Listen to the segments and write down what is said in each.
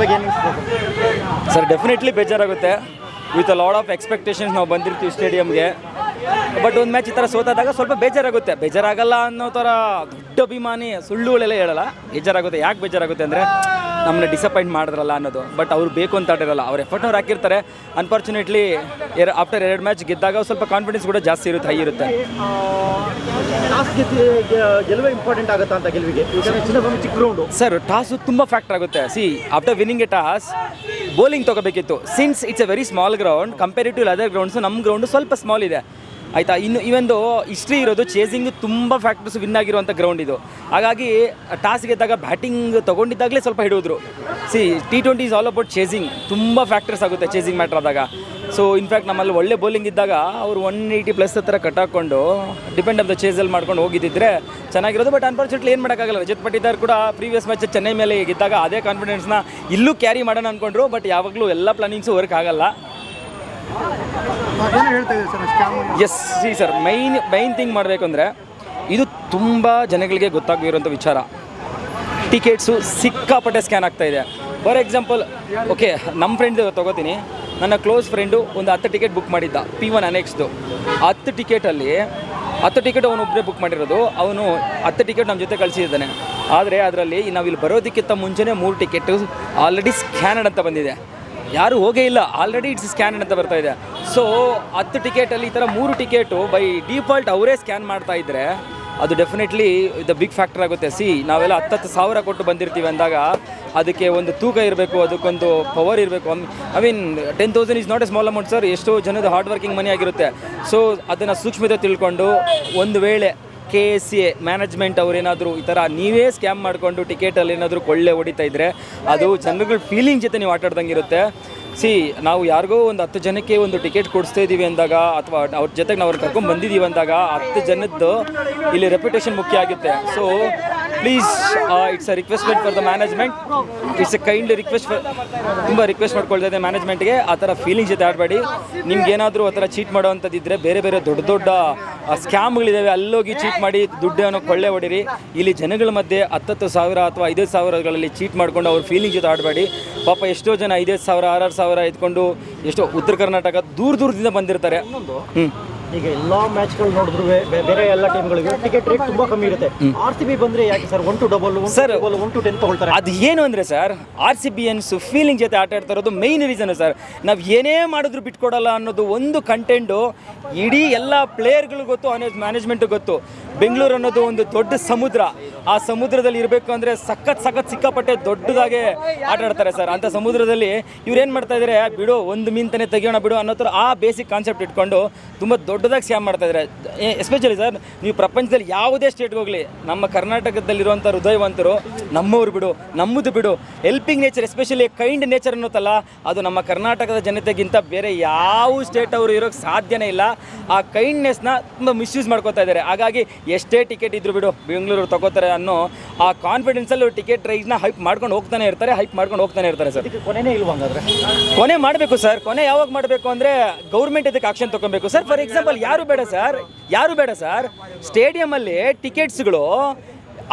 ಬಗ್ಗೆ ಏನು sir definitely ಬೇಜಾರಾಗುತ್ತೆ. With a lot of expectations ನಾವು ಬಂದಿರ್ತೀವಿ ಸ್ಟೇಡಿಯಮ್ಗೆ ಬಟ್ ಒಂದು ಮ್ಯಾಚ್ ಈ ಥರ ಸೋತಾದಾಗ ಸ್ವಲ್ಪ ಬೇಜಾರಾಗುತ್ತೆ. ಬೇಜಾರಾಗಲ್ಲ ಅನ್ನೋ ಥರ ದೊಡ್ಡ ಅಭಿಮಾನಿ ಸುಳ್ಳುಗಳೆಲ್ಲ ಹೇಳಲ್ಲ. ಬೇಜಾರಾಗುತ್ತೆ. ಯಾಕೆ ಬೇಜಾರಾಗುತ್ತೆ ಅಂದರೆ ನಮ್ಮನ್ನ ಡಿಸಪಾಯಿಂಟ್ ಮಾಡಿದ್ರಲ್ಲ ಅನ್ನೋದು. ಬಟ್ ಅವ್ರು ಬೇಕು ಅಂತ ಆಡಿರಲ್ಲ ಅವ್ರು ಎಫರ್ಟ್ ಅವ್ರು ಹಾಕಿರ್ತಾರೆ. ಅನ್ಫಾರ್ಚುನೇಟ್ಲಿ ಎರ್ ಆಫ್ಟರ್ ಎರಡು ಮ್ಯಾಚ್ ಗೆದ್ದಾಗ ಸ್ವಲ್ಪ ಕಾನ್ಫಿಡೆನ್ಸ್ ಕೂಡ ಜಾಸ್ತಿ ಇರುತ್ತೆ ಹೈ ಇರುತ್ತೆ. ಗೆಲುವೇ ಇಂಪಾರ್ಟೆಂಟ್ ಆಗುತ್ತಾ ಅಂತ ಗೆಲುವಿಗೆ? ಚಿಕ್ಕ ಗ್ರೌಂಡು ಸರ್ ಟಾಸು ತುಂಬ ಫ್ಯಾಕ್ಟರ್ ಆಗುತ್ತೆ. See after winning a toss bowling ತೊಗೋಬೇಕಿತ್ತು. Since it's a very small ground comparative other grounds ನಮ್ಮ ಗ್ರೌಂಡು ಸ್ವಲ್ಪ ಸ್ಮಾಲ್ ಇದೆ. ಆಯಿತಾ? ಇನ್ನು ಇವೊಂದು ಹಿಸ್ಟ್ರಿ ಇರೋದು ಚೇಸಿಂಗ್ ತುಂಬ ಫ್ಯಾಕ್ಟರ್ಸ್ ವಿನ್ ಆಗಿರುವಂಥ ಗ್ರೌಂಡ್ ಇದು. ಹಾಗಾಗಿ ಟಾಸ್ ಗೆದ್ದಾಗ ಬ್ಯಾಟಿಂಗ್ ತೊಗೊಂಡಿದ್ದಾಗಲೇ ಸ್ವಲ್ಪ ಹಿಡಿದ್ರು. See T twenty is all about chasing ತುಂಬ ಫ್ಯಾಕ್ಟರ್ಸ್ ಆಗುತ್ತೆ ಚೇಸಿಂಗ್ ಮ್ಯಾಟ್ರ್ ಆದಾಗ. ಸೊ ಇನ್ಫ್ಯಾಕ್ಟ್ ನಮ್ಮಲ್ಲಿ ಒಳ್ಳೆ ಬೌಲಿಂಗ್ ಇದ್ದಾಗ ಅವರು ಒನ್ ಏಯ್ಟಿ ಪ್ಲಸ್ ಹತ್ರ ಕಟ್ ಹಾಕ್ಕೊಂಡು ಡಿಪೆಂಡ್ ಆಫ್ ದ ಚೇಸಲ್ಲಿ ಮಾಡ್ಕೊಂಡು ಹೋಗಿದ್ದಿದ್ರೆ ಚೆನ್ನಾಗಿರೋದು. ಬಟ್ ಅನ್ಫಾರ್ಚುನೇಟ್ಲಿ ಏನು ಮಾಡೋಕ್ಕಾಗಲ್ಲ. ರಜತ್ ಪಟ್ಟಿದಾರ್ ಕೂಡ ಪ್ರೀವಿಯಸ್ ಮ್ಯಾಚ್ ಚೆನ್ನೈ ಮೇಲೆ ಗೆದ್ದಾಗ ಅದೇ ಕಾನ್ಫಿಡೆನ್ಸ್ನ ಇಲ್ಲೂ ಕ್ಯಾರಿ ಮಾಡೋಣ ಅಂದ್ಕೊಂಡ್ರು ಬಟ್ ಯಾವಾಗಲೂ ಎಲ್ಲ ಪ್ಲಾನಿಂಗ್ಸು ವರ್ಕ್ ಆಗಲ್ಲ ಏನು ಹೇಳ್ತಾ ಇದೆ sir scam is see sir main main thing ಮಾಡಬೇಕು ಅಂದರೆ ಇದು ತುಂಬ ಜನಗಳಿಗೆ ಗೊತ್ತಾಗಿರುವಂಥ ವಿಚಾರ. ಟಿಕೆಟ್ಸು ಸಿಕ್ಕಾಪಟ್ಟೆ ಸ್ಕ್ಯಾನ್ ಆಗ್ತಾ ಇದೆ. ಫಾರ್ ಎಕ್ಸಾಂಪಲ್ ಓಕೆ ನಮ್ಮ ಫ್ರೆಂಡ್ ತೊಗೋತೀನಿ. ನನ್ನ ಕ್ಲೋಸ್ ಫ್ರೆಂಡು ಒಂದು ಹತ್ತು ಟಿಕೆಟ್ ಬುಕ್ ಮಾಡಿದ್ದ ಪಿ ಒನ್ ಅನೆಕ್ಸ್ದು ಹತ್ತು ಟಿಕೆಟಲ್ಲಿ ಹತ್ತು ಟಿಕೆಟ್ ಅವನು ಒಬ್ಬರೇ ಬುಕ್ ಮಾಡಿರೋದು, ಅವನು ಹತ್ತು ಟಿಕೆಟ್ ನಮ್ಮ ಜೊತೆ ಕಳಿಸಿದ್ದಾನೆ. ಆದರೆ ಅದರಲ್ಲಿ ನಾವು ಇಲ್ಲಿ ಬರೋದಕ್ಕಿಂತ ಮುಂಚೆನೇ ಮೂರು ಟಿಕೆಟು ಆಲ್ರೆಡಿ ಸ್ಕ್ಯಾನಡ್ ಅಂತ ಬಂದಿದೆ. ಯಾರು ಹೋಗೇ ಇಲ್ಲ. ಆಲ್ರೆಡಿ ಇಟ್ಸ್ ಸ್ಕ್ಯಾನ್ ಅಂತ ಬರ್ತಾ ಇದೆ. ಸೊ ಹತ್ತು ಟಿಕೆಟಲ್ಲಿ ಈ ಥರ ಮೂರು ಟಿಕೆಟು ಬೈ ಡಿಫಾಲ್ಟ್ ಅವರೇ ಸ್ಕ್ಯಾನ್ ಮಾಡ್ತಾ ಇದ್ದರೆ ಅದು ಡೆಫಿನೆಟ್ಲಿ ದ ಬಿಗ್ ಫ್ಯಾಕ್ಟರ್ ಆಗುತ್ತೆ. ಸಿ ನಾವೆಲ್ಲ ಹತ್ತತ್ತು ಸಾವಿರ ಕೊಟ್ಟು ಬಂದಿರ್ತೀವಿ ಅಂದಾಗ ಅದಕ್ಕೆ ಒಂದು ತೂಕ ಇರಬೇಕು, ಅದಕ್ಕೊಂದು ಪವರ್ ಇರಬೇಕು. I mean ten thousand is not a small amount sir ಎಷ್ಟೋ ಜನದ ಹಾರ್ಡ್ ವರ್ಕಿಂಗ್ ಮನಿ ಆಗಿರುತ್ತೆ. ಸೊ ಅದನ್ನು ಸೂಕ್ಷ್ಮತೆ ತಿಳ್ಕೊಂಡು ಒಂದು ವೇಳೆ K S C A management ಅವ್ರೇನಾದರೂ ಈ ಥರ ನೀವೇ ಸ್ಕ್ಯಾಮ್ ಮಾಡಿಕೊಂಡು ಟಿಕೆಟಲ್ಲಿ ಏನಾದರೂ ಕೊಳ್ಳೆ ಹೊಡಿತಾ ಇದ್ದರೆ ಅದು ಜನಗಳ ಫೀಲಿಂಗ್ ಜೊತೆ ನೀವು ಆಟಾಡ್ದಂಗೆ ಇರುತ್ತೆ. ಸಿ ನಾವು ಯಾರಿಗೋ ಒಂದು ಹತ್ತು ಜನಕ್ಕೆ ಒಂದು ಟಿಕೆಟ್ ಕೊಡಿಸ್ತಾ ಇದ್ದೀವಿ ಅಂದಾಗ ಅಥವಾ ಅವ್ರ ಜೊತೆಗೆ ನಾವು ಕರ್ಕೊಂಡು ಬಂದಿದ್ದೀವಿ ಅಂದಾಗ ಹತ್ತು ಜನದ್ದು ಇಲ್ಲಿ ರೆಪ್ಯುಟೇಷನ್ ಮುಖ್ಯ ಆಗುತ್ತೆ. So please it's a requestment for the management it's a kind request ತುಂಬ ರಿಕ್ವೆಸ್ಟ್ ಮಾಡ್ಕೊಳ್ತಾ ಇದೆ ಮ್ಯಾನೇಜ್ಮೆಂಟ್ಗೆ ಆ ಥರ ಫೀಲಿಂಗ್ ಜೊತೆ ಆಡಬೇಡಿ. ನಿಮ್ಗೇನಾದರೂ ಆ ಥರ ಚೀಟ್ ಮಾಡೋವಂಥದ್ದಿದ್ರೆ ಬೇರೆ ಬೇರೆ ದೊಡ್ಡ ದೊಡ್ಡ ಸ್ಕ್ಯಾಮ್ಗಳಿದ್ದಾವೆ ಅಲ್ಲೋಗಿ ಚೀಟ್ ಮಾಡಿ ದುಡ್ಡನ್ನು ಕೊಳ್ಳೆ ಹೊಡಿರಿ. ಇಲ್ಲಿ ಜನಗಳ ಮಧ್ಯೆ ಹತ್ತತ್ತು ಸಾವಿರ ಅಥವಾ ಐದೈದು ಸಾವಿರಗಳಲ್ಲಿ ಚೀಟ್ ಮಾಡ್ಕೊಂಡು ಅವ್ರ ಫೀಲಿಂಗ್ ಜೊತೆ ಆಡಬೇಡಿ. ಪಾಪ ಎಷ್ಟೋ ಜನ ಐದೈದು ಸಾವಿರ, ಆರಾರು ಸಾವಿರ ಎತ್ಕೊಂಡು ಎಷ್ಟೋ ಉತ್ತರ ಕರ್ನಾಟಕ ದೂರ ದೂರದಿಂದ ಬಂದಿರ್ತಾರೆ. ಹ್ಞೂ ಈಗ ಎಲ್ಲ ಮ್ಯಾಚ್ಗಳು ನೋಡಿದ್ರು ಬೇರೆ ಎಲ್ಲ ಟೀಮ್ಗಳಿಗೆ ಟಿಕೆಟ್ ರೇಟ್ ತುಂಬಾ ಕಮ್ಮಿ ಇರುತ್ತೆ. ಆರ್ ಸಿ ಬಿ ಬಂದ್ರೆ ಯಾಕೆ sir one two double sir one two ten ತಗೊಳ್ತಾರೆ. ಅದು ಏನು ಅಂದರೆ ಸರ್ ಆರ್ ಸಿ ಬಿ ಎನ್ಸು ಫೀಲಿಂಗ್ ಜೊತೆ ಆಟ ಆಡ್ತಾ ಇರೋದು ಮೈನ್ ರೀಸನ್ ಸರ್ ನಾವು ಏನೇ ಮಾಡಿದ್ರು ಬಿಟ್ಕೊಡಲ್ಲ ಅನ್ನೋದು ಒಂದು ಕಂಟೆಂಟು ಇಡೀ ಎಲ್ಲ ಪ್ಲೇಯರ್ಗಳು ಗೊತ್ತು ಅನ್ನೋದು ಮ್ಯಾನೇಜ್ಮೆಂಟು ಗೊತ್ತು. ಬೆಂಗಳೂರು ಅನ್ನೋದು ಒಂದು ದೊಡ್ಡ ಸಮುದ್ರ. ಆ ಸಮುದ್ರದಲ್ಲಿ ಇರಬೇಕು ಅಂದರೆ ಸಖತ್ ಸಖತ್ ಸಿಕ್ಕಾಪಟ್ಟೆ ದೊಡ್ಡದಾಗೆ ಆಟ ಆಡ್ತಾರೆ ಸರ್ ಅಂಥ ಸಮುದ್ರದಲ್ಲಿ ಇವ್ರು ಏನು ಮಾಡ್ತಾ ಇದ್ದಾರೆ ಬಿಡು ಒಂದು ಮೀನ್ ತಾನೇ ತೆಗಿಯೋಣ ಬಿಡು ಅನ್ನೋ ಥರ ಆ ಬೇಸಿಕ್ ಕಾನ್ಸೆಪ್ಟ್ ಇಟ್ಕೊಂಡು ತುಂಬ ದೊಡ್ಡದಾಗಿ ಸ್ಕ್ಯಾಮ್ ಮಾಡ್ತಾ ಇದ್ದಾರೆ. ಎಸ್ಪೆಷಲಿ ಸರ್ ನೀವು ಪ್ರಪಂಚದಲ್ಲಿ ಯಾವುದೇ ಸ್ಟೇಟ್ಗೆ ಹೋಗಲಿ ನಮ್ಮ ಕರ್ನಾಟಕದಲ್ಲಿರುವಂಥ ಹೃದಯವಂತರು ನಮ್ಮವ್ರು ಬಿಡು ನಮ್ಮದು ಬಿಡು. Helping nature especially kind nature ಅನ್ನೋತ್ತಲ್ಲ ಅದು ನಮ್ಮ ಕರ್ನಾಟಕದ ಜನತೆಗಿಂತ ಬೇರೆ ಯಾವ ಸ್ಟೇಟ್ ಅವರು ಇರೋಕ್ಕೆ ಸಾಧ್ಯನೇ ಇಲ್ಲ. ಆ ಕೈಂಡ್ನೆಸ್ನ ತುಂಬ ಮಿಸ್ಯೂಸ್ ಮಾಡ್ಕೋತಾ ಇದ್ದಾರೆ. ಹಾಗಾಗಿ ಎಷ್ಟೇ ಟಿಕೆಟ್ ಇದ್ರು ಬಿಡು ಬೆಂಗಳೂರು ತಗೋತಾರೆ ಅನ್ನೋ ಆ ಕಾನ್ಫಿಡೆನ್ಸಲ್ಲಿ ಟಿಕೆಟ್ ರೈಸ್ನ ಹೈಪ್ ಮಾಡ್ಕೊಂಡು ಹೋಗ್ತಾನೆ ಇರ್ತಾರೆ ಹೈಪ್ ಮಾಡ್ಕೊಂಡು ಹೋಗ್ತಾನೆ ಇರ್ತಾರೆ ಸರ್ ಕೊನೆನೇ ಇಲ್ವಾ ಕೊನೆ ಮಾಡಬೇಕು ಸರ್ ಕೊನೆ ಯಾವಾಗ ಮಾಡಬೇಕು ಅಂದರೆ ಗೌರ್ಮೆಂಟ್ ಇದಕ್ಕೆ ಆಕ್ಷನ್ ತೊಗೊಬೇಕು. ಸರ್ ಫಾರ್ ಎಕ್ಸಾಂಪಲ್ ಯಾರು ಬೇಡ ಸರ್? ಯಾರು ಬೇಡ ಸರ್? ಸ್ಟೇಡಿಯಮಲ್ಲಿ ಟಿಕೆಟ್ಸ್ಗಳು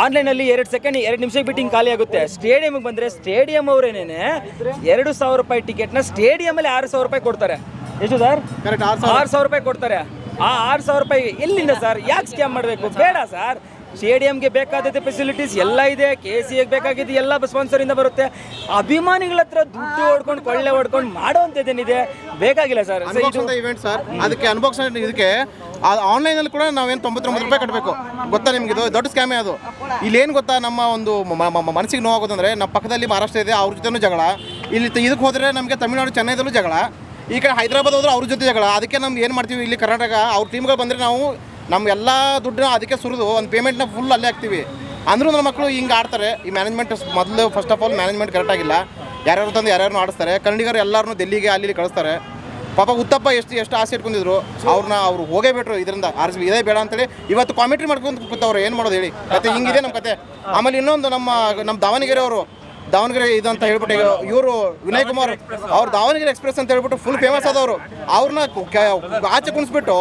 ಆನ್ಲೈನಲ್ಲಿ ಎರಡು ಸೆಕೆಂಡ್ ಎರಡು ನಿಮಿಷ ಬಿಟ್ಟಿಂಗ್ ಖಾಲಿ ಆಗುತ್ತೆ. ಸ್ಟೇಡಿಯಮ್ಗೆ ಬಂದರೆ ಸ್ಟೇಡಿಯಂ ಅವರೇನೇ ಎರಡು ಸಾವಿರ ರೂಪಾಯಿ ಟಿಕೆಟ್ನ ಸ್ಟೇಡಿಯಮಲ್ಲಿ ಆರು ಸಾವಿರ ರೂಪಾಯಿ ಕೊಡ್ತಾರೆ. ಎಷ್ಟು ಸರ್? ಆರು ಸಾವಿರ. ರೂಪಾಯಿ ಕೊಡ್ತಾರೆ. ಆ ಆರು ಸಾವಿರ ರೂಪಾಯಿ ಎಲ್ಲಿಂದ ಸರ್ ಯಾಕೆ ಸ್ಕ್ಯಾಮ್ ಮಾಡಬೇಕು? ಬೇಡ ಸರ್. ಸ್ಟೇಡಿಯಂಗೆ ಬೇಕಾದ ಫೆಸಿಲಿಟೀಸ್ ಎಲ್ಲ ಇದೆ ಕೆ ಸಿ ಎಗೆ ಬೇಕಾಗಿದ್ದು ಎಲ್ಲ ಸ್ಪಾನ್ಸರಿಂದ ಬರುತ್ತೆ. ಅಭಿಮಾನಿಗಳ ಹತ್ರ ದುಡ್ಡು ಹೊಡ್ಕೊಂಡು ಕೊಳ್ಳೆ ಹೊಡ್ಕೊಂಡು ಮಾಡೋವಂಥದ್ದೇನಿದೆ? ಬೇಕಾಗಿಲ್ಲ ಸರ್. ಇವೆಂಟ್ ಸರ್ ಅದಕ್ಕೆ ಅನ್ಬಾಕ್ಸ್ ಇದಕ್ಕೆ ಆನ್ಲೈನ್ ಅಲ್ಲಿ ಕೂಡ ನಾವೇನು ತೊಂಬತ್ತೊಂಬತ್ತು ರೂಪಾಯಿ ಕಟ್ಟಬೇಕು ಗೊತ್ತಾ ನಿಮ್ಗೆ ಇದು? ದೊಡ್ಡ ಸ್ಕ್ಯಾಮೇ ಅದು. ಇಲ್ಲೇನು ಗೊತ್ತಾ ನಮ್ಮ ಒಂದು ಮನಸ್ಸಿಗೆ ನೋವಾಗೋದಂದ್ರೆ ನಮ್ಮ ಪಕ್ಕದಲ್ಲಿ ಮಹಾರಾಷ್ಟ್ರ ಇದೆ ಅವ್ರ ಜೊತೆನೂ ಜಗಳ. ಇಲ್ಲಿ ಇದಕ್ಕೆ ಹೋದರೆ ನಮಗೆ ತಮಿಳುನಾಡು ಚೆನ್ನೈದಲ್ಲೂ ಜಗಳ. ಈ ಕಡೆ ಹೈದರಾಬಾದ್ ಹೋದ್ರೆ ಅವ್ರ ಜೊತೆ ಜಗಳ. ಅದಕ್ಕೆ ನಮ್ಗೆ ಏನು ಮಾಡ್ತೀವಿ ಇಲ್ಲಿ ಕರ್ನಾಟಕ ಅವ್ರ ಟೀಮ್ಗಳು ಬಂದರೆ ನಾವು ನಮ್ಮ ಎಲ್ಲ ದುಡ್ಡನ್ನ ಅದಕ್ಕೆ ಸುರಿದು ಒಂದು ಪೇಮೆಂಟ್ನ ಫುಲ್ ಅಲ್ಲೇ ಹಾಕ್ತೀವಿ. ಅಂದರೂ ನಮ್ಮ ಮಕ್ಕಳು ಹಿಂಗೆ ಆಡ್ತಾರೆ. ಈ ಮ್ಯಾನೇಜ್ಮೆಂಟ್ ಮೊದಲು first of all management correct ಆಗಿಲ್ಲ. ಯಾರ್ಯಾರು ತಂದು ಯಾರ್ಯಾರು ಆಡಿಸ್ತಾರೆ. ಕನ್ನಡಿಗರು ಎಲ್ಲರೂ ದೆಲ್ಲಿಗೆ ಅಲ್ಲಿ ಕಳಿಸ್ತಾರೆ. ಪಾಪ ಉತ್ತಪ್ಪ ಎಷ್ಟು ಎಷ್ಟು ಆಸೆ ಇಟ್ಕೊಂಡಿದ್ರು. ಅವ್ರನ್ನ ಅವ್ರು ಹೋಗೇ ಬಿಟ್ರು ಇದರಿಂದ. ಆರ್ ಸಿ ಇದೇ ಬೇಡ ಅಂತೇಳಿ ಇವತ್ತು ಕಾಮೆಂಟ್ರಿ ಮಾಡ್ಕೊಂಡು ಕೂತವ್ರು ಏನು ಮಾಡೋದು ಹೇಳಿ. ಮತ್ತೆ ಹಿಂಗಿದೆ ನಮ್ಮ ಕತೆ. ಆಮೇಲೆ ಇನ್ನೊಂದು ನಮ್ಮ ನಮ್ಮ ದಾವಣಗೆರೆ ಅವರು ದಾವಣಗೆರೆ ಇದು ಅಂತ ಹೇಳ್ಬಿಟ್ಟು ಇವರು ವಿನಯ್ ಕುಮಾರ್ ಅವ್ರು ದಾವಣಗೆರೆ ಎಕ್ಸ್ಪ್ರೆಸ್ ಅಂತ ಹೇಳ್ಬಿಟ್ಟು ಫುಲ್ ಫೇಮಸ್ ಆದವರು. ಅವ್ರನ್ನ ಆಚೆ ಕುಣಿಸ್ಬಿಟ್ಟು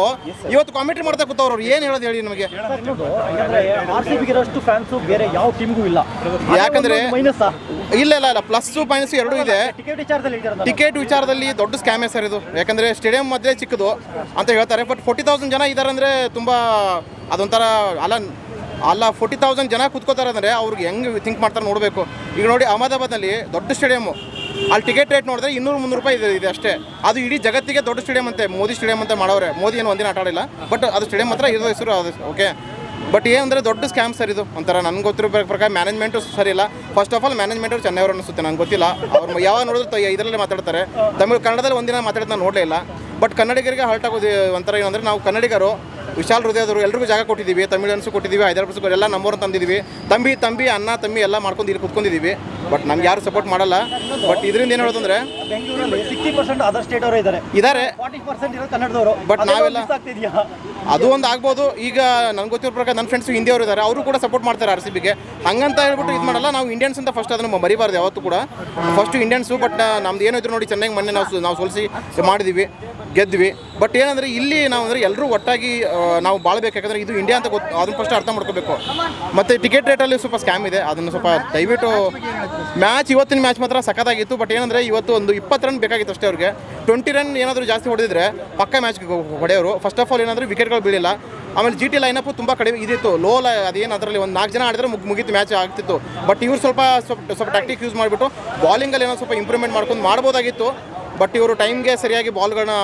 ಇವತ್ತು ಕಾಮೆಂಟ್ರಿ ಮಾಡ್ತಾ ಕೂತವ್ರು ಅವ್ರು. ಏನು ಹೇಳೋದು ಹೇಳಿ ನಮಗೆ? ಬೇರೆ ಯಾವ ಟೀಮ್ಗೂ ಇಲ್ಲ. ಯಾಕಂದ್ರೆ- ಇಲ್ಲ ಇಲ್ಲ ಇಲ್ಲ. ಪ್ಲಸ್ ಮೈನಸ್ ಎರಡೂ ಇದೆ. ಟಿಕೆಟ್ ವಿಚಾರದಲ್ಲಿ ಟಿಕೆಟ್ ವಿಚಾರದಲ್ಲಿ ದೊಡ್ಡ ಸ್ಕ್ಯಾಮೇ ಸರ್ ಇದು. ಯಾಕಂದ್ರೆ ಸ್ಟೇಡಿಯಂ ಮಧ್ಯೆ ಚಿಕ್ಕದು ಅಂತ ಹೇಳ್ತಾರೆ. ಬಟ್ ಫೋರ್ಟಿ ತೌಸಂಡ್ ಜನ ಇದ್ದಾರೆ ಅಂದ್ರೆ ತುಂಬಾ ಅದೊಂಥರ ಅಲ್ಲ ಅಲ್ಲ ಫೋರ್ಟಿ ತೌಸಂಡ್ ಜನ ಕೂತ್ಕೋತಾರೆ ಅಂದರೆ ಅವ್ರಿಗೆ ಹೆಂಗೆ ಥಿಂಕ್ ಮಾಡ್ತಾರೆ ನೋಡಬೇಕು. ಈಗ ನೋಡಿ ಅಹಮದಾಬಾದ್ನಲ್ಲಿ ದೊಡ್ಡ ಸ್ಟೇಡಿಯಮ್ಮು. ಅಲ್ಲಿ ಟಿಕೆಟ್ ರೇಟ್ ನೋಡಿದ್ರೆ ಇನ್ನೂರು ಮುನ್ನೂರು ರೂಪಾಯಿ ಇದೆ ಇದೆ ಅಷ್ಟೇ. ಅದು ಇಡೀ ಜಗತ್ತಿಗೆ ದೊಡ್ಡ ಸ್ಟೇಡಿಯಂ ಅಂತೆ, ಮೋದಿ ಸ್ಟೇಡಿಯಂ ಅಂತ ಮಾಡೋರೆ. ಮೋದಿ ಏನು ಒಂದಿನ ಆಟ ಆಡಿಲ್ಲ ಬಟ್ ಅದು ಸ್ಟೇಡಿಯಂ ಮಾತ್ರ ಇರೋ ಹೆಸರು ಅದು ಓಕೆ ಬಟ್ ಏನಂದರೆ ದೊಡ್ಡ ಸ್ಕ್ಯಾಮ್ ಸರ್ ಇದು, ಒಂಥರ ನನಗೆ ಗೊತ್ತಿರೋ ಪ್ರಕಾರ ಮ್ಯಾನೇಜ್ಮೆಂಟು ಸರಿ ಇಲ್ಲ. ಫಸ್ಟ್ ಆಫ್ ಆಲ್ ಮ್ಯಾನೇಜ್ಮೆಂಟ್ ಅವ್ರು ಚೆನ್ನೈ ಅವ್ರು ಅನಿಸುತ್ತೆ, ನಂಗೆ ಗೊತ್ತಿಲ್ಲ. ಅವ್ರು ಯಾವಾಗ ನೋಡಿದ್ರು ಇದರಲ್ಲೇ ಮಾತಾಡ್ತಾರೆ. ತಮಿಳು ಕನ್ನಡದಲ್ಲಿ ಒಂದಿನ ಮಾತಾಡ್ತಾ ನೋಡಲೇ ಇಲ್ಲ. ಬಟ್ ಕನ್ನಡಿಗರಿಗೆ ಹರ್ಟ್ ಆಗೋದು ಒಂಥರ ಏನಂದರೆ ನಾವು ಕನ್ನಡಿಗರು ವಿಶಾಲ್ ಹೃದಯದವರು ಎಲ್ರಿಗೂ ಜಾಗ ಕೊಟ್ಟಿದ್ದೀವಿ ತಮಿಳನ್ಸು ಕೊಟ್ಟಿದ್ದೀವಿ ಹೈದರಾಬಾದ್ಸು ಎಲ್ಲ ನಂಬರ್ ತಂದಿದ್ದೀವಿ. ತಂಬಿ ತಂಬಿ ಅಣ್ಣ ತಂಬಿ ಎಲ್ಲ ಮಾಡ್ಕೊಂಡು ಇಲ್ಲಿ ಕುತ್ಕೊಂಡಿದ್ದೀವಿ. ಬಟ್ ನಮ್ಗೆ ಯಾರು ಸಪೋರ್ಟ್ ಮಾಡಲ್ಲ. ಬಟ್ ಇದರಿಂದ ಏನು ಹೇಳೋದಂದ್ರೆ ಇದ್ದಾರೆ. But ನಾವೆಲ್ಲ- ಅದು ಒಂದು ಆಗ್ಬೋದು. ಈಗ ನನ್ಗೆ ಗೊತ್ತಿರೋ ಪ್ರಕಾರ ನನ್ನ ಫ್ರೆಂಡ್ಸ್ ಹಿಂದಿಯವರು ಇದ್ದಾರೆ. ಅವರು ಕೂಡ ಸಪೋರ್ಟ್ ಮಾಡ್ತಾರೆ ಆರ್ ಸಿ ಬಿಗೆ ಹಂಗಂತ ಹೇಳ್ಬಿಟ್ಟು ಇದು ಮಾಡಲ್ಲ. ನಾವು ಇಂಡಿಯನ್ಸ್ ಅಂತ ಫಸ್ಟ್ ಅದನ್ನು ಮರಿಬಾರ್ದು ಯಾವತ್ತೂ ಕೂಡ. ಫಸ್ಟ್ ಇಂಡಿಯನ್ಸು ಬಟ್ ನಮ್ದು ಏನೋ ಇದ್ರು ನೋಡಿ ಚೆನ್ನಾಗಿ ಮೊನ್ನೆ ನಾವು ನಾವು ಸೋಲಿಸಿ ಮಾಡಿದ್ವಿ. ಗೆದ್ವಿ. ಬಟ್ ಏನಂದರೆ ಇಲ್ಲಿ ನಾವು ಅಂದರೆ ಎಲ್ಲರೂ ಒಟ್ಟಾಗಿ ನಾವು ಬಾಳ್ಬೇಕು. ಇದು ಇಂಡಿಯಾ ಅಂತ ಗೊತ್ತು ಅದನ್ನು ಫಸ್ಟ್ ಅರ್ಥ ಮಾಡ್ಕೋಬೇಕು. ಮತ್ತು ಟಿಕೆಟ್ ರೇಟಲ್ಲಿ ಸ್ವಲ್ಪ ಸ್ಕ್ಯಾಮ್ ಇದೆ. ಅದನ್ನು ಸ್ವಲ್ಪ ದಯವಿಟ್ಟು ಮ್ಯಾಚ್ ಇವತ್ತಿನ ಮ್ಯಾಚ್ ಮಾತ್ರ ಸಖತ್ತಾಗಿತ್ತು. ಬಟ್ ಏನಂದರೆ ಇವತ್ತು ಒಂದು ಇಪ್ಪತ್ತು ರನ್ ಬೇಕಾಗಿತ್ತು ಅಷ್ಟೇ ಅವ್ರಿಗೆ. ಟ್ವೆಂಟಿ ರನ್ ಏನಾದರೂ ಜಾಸ್ತಿ ಹೊಡೆದಿದ್ರೆ ಪಕ್ಕ ಮ್ಯಾಚ್ ಹೊಡೆಯೋರು. ಫಸ್ಟ್ ಆಫ್ ಆಲ್ ಏನಾದರೂ ವಿಕೆಟ್ಗಳು ಬೀಳಿಲ್ಲ. ಆಮೇಲೆ ಜಿ ಟಿ ಲೈನಪ್ಪು ತುಂಬ ಕಡಿಮೆ ಇದಿತ್ತು. ಲೋ ಲ ಅದೇನು ಅದರಲ್ಲಿ ಒಂದು ನಾಲ್ಕು ಜನ ಆಡಿದ್ರೆ ಮುಗ್ ಮುಗೀತು ಮ್ಯಾಚ್ ಆಗ್ತಿತ್ತು. ಬಟ್ ಇವ್ರು ಸ್ವಲ್ಪ ಸ್ವಲ್ಪ ಸ್ವಲ್ಪ ಟ್ಯಾಕ್ಟಿಕ್ ಯೂಸ್ ಮಾಡಿಬಿಟ್ಟು ಬಾಲಿಂಗಲ್ಲಿ ಏನೋ ಸ್ವಲ್ಪ ಇಂಪ್ರೂವ್ಮೆಂಟ್ ಮಾಡ್ಕೊಂಡು ಮಾಡ್ಬೋದಾಗಿತ್ತು. ಬಟ್ ಇವರು ಟೈಮ್ಗೆ ಸರಿಯಾಗಿ ಬಾಲ್ಗಳನ್ನ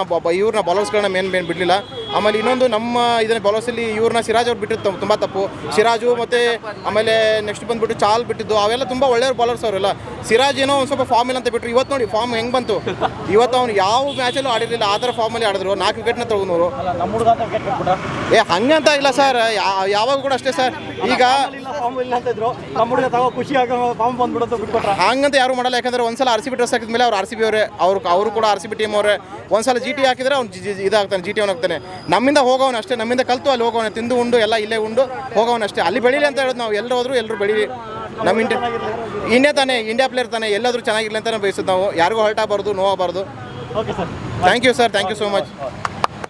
ಇವ್ರನ್ನ ಬಾಲರ್ಸ್ಗಳನ್ನ ಮೇನ್ ಮೇನ್ ಬಿಡಲಿಲ್ಲ. ಆಮೇಲೆ ಇನ್ನೊಂದು ನಮ್ಮ ಇದನ್ನ ಬಾಲರ್ಸಲ್ಲಿ ಇವ್ರನ್ನ ಸಿರಾಜ್ ಅವ್ರು ಬಿಟ್ಟಿದ್ದು ತುಂಬ ತಪ್ಪು. ಸಿರಾಜು ಮತ್ತು ಆಮೇಲೆ ನೆಕ್ಸ್ಟ್ ಬಂದುಬಿಟ್ಟು ಚಾಲ್ ಬಿಟ್ಟಿದ್ದು ಅವೆಲ್ಲ ತುಂಬ ಒಳ್ಳೆಯ ಬಾಲರ್ಸ್ ಅವರೆಲ್ಲ ಸಿರಾಜ್ ಏನೋ ಒಂದು ಸ್ವಲ್ಪ ಫಾರ್ಮ್ ಇಲ್ಲ ಅಂತ ಬಿಟ್ಟರು ಇವತ್ತು ನೋಡಿ ಫಾರ್ಮ್ ಹೆಂಗೆ ಬಂತು? ಇವತ್ತು ಅವ್ನು ಯಾವ ಮ್ಯಾಚಲ್ಲೂ ಆಡಿರಲಿಲ್ಲ ಆ ಥರ ಫಾರ್ಮಲ್ಲಿ ಆಡಿದ್ರು. ನಾಲ್ಕು ವಿಕೆಟ್ನ ತಗೊಂಡವರು ಏ ಹಂಗಂತ ಇಲ್ಲ ಸರ್ ಯಾವಾಗ ಕೂಡ ಅಷ್ಟೇ ಸರ್ ಈಗ ಹಂಗಂತ ಯಾರು ಮಾಡಲ್ಲ ಯಾಕಂದ್ರೆ ಒಂದ್ಸಲ ಆರ್ ಸಿ ಬಿ ಡ್ರೆಸ್ ಹಾಕಿದ್ಮೇಲೆ ಅವ್ರು ಆರ್ ಸಿ ಬಿ ಅವರೇ ಅವ್ರು ಅವರು ಕೂಡ ಆರ್ ಸಿ ಬಿ ಟೀಮ್ ಅವರೇ. ಒಂದ್ಸಲ ಜಿ ಟಿ ಹಾಕಿದ್ರೆ ಅವ್ನು ಇದಾಗ್ತಾನೆ ಜಿ ಟಿ ಹೋಗ್ತಾನೆ ನಮ್ಮಿಂದ ಹೋಗೋವನು ಅಷ್ಟೇ ನಮ್ಮಿಂದ ಕಲ್ತು ಅಲ್ಲಿ ಹೋಗೋಣ ತಿಂದು ಉಂಡು ಎಲ್ಲ ಇಲ್ಲೇ ಉಂಡು ಹೋಗೋವನು ಅಷ್ಟೇ. ಅಲ್ಲಿ ಬೆಳೀಲಿ ಅಂತ ಹೇಳೋದು ನಾವು ಎಲ್ಲರೂ ಹೋದ್ರು ಎಲ್ಲರೂ ಬೆಳೀಲಿ. ನಮ್ಮ ಇಂಡಿಯಾ ಇಂಡಿಯಾ ತಾನೇ ಇಂಡಿಯಾ ಪ್ಲೇಯರ್ ತಾನೇ ಎಲ್ಲಾದರೂ ಚೆನ್ನಾಗಿರ್ಲಿ ಅಂತ ಬಯಸೋದು ನಾವು. ಯಾರಿಗೂ ಹೊರಟಾಗಬಾರ್ದು ನೋವಾಗಬಾರ್ದು okay sir thank you sir thank you so much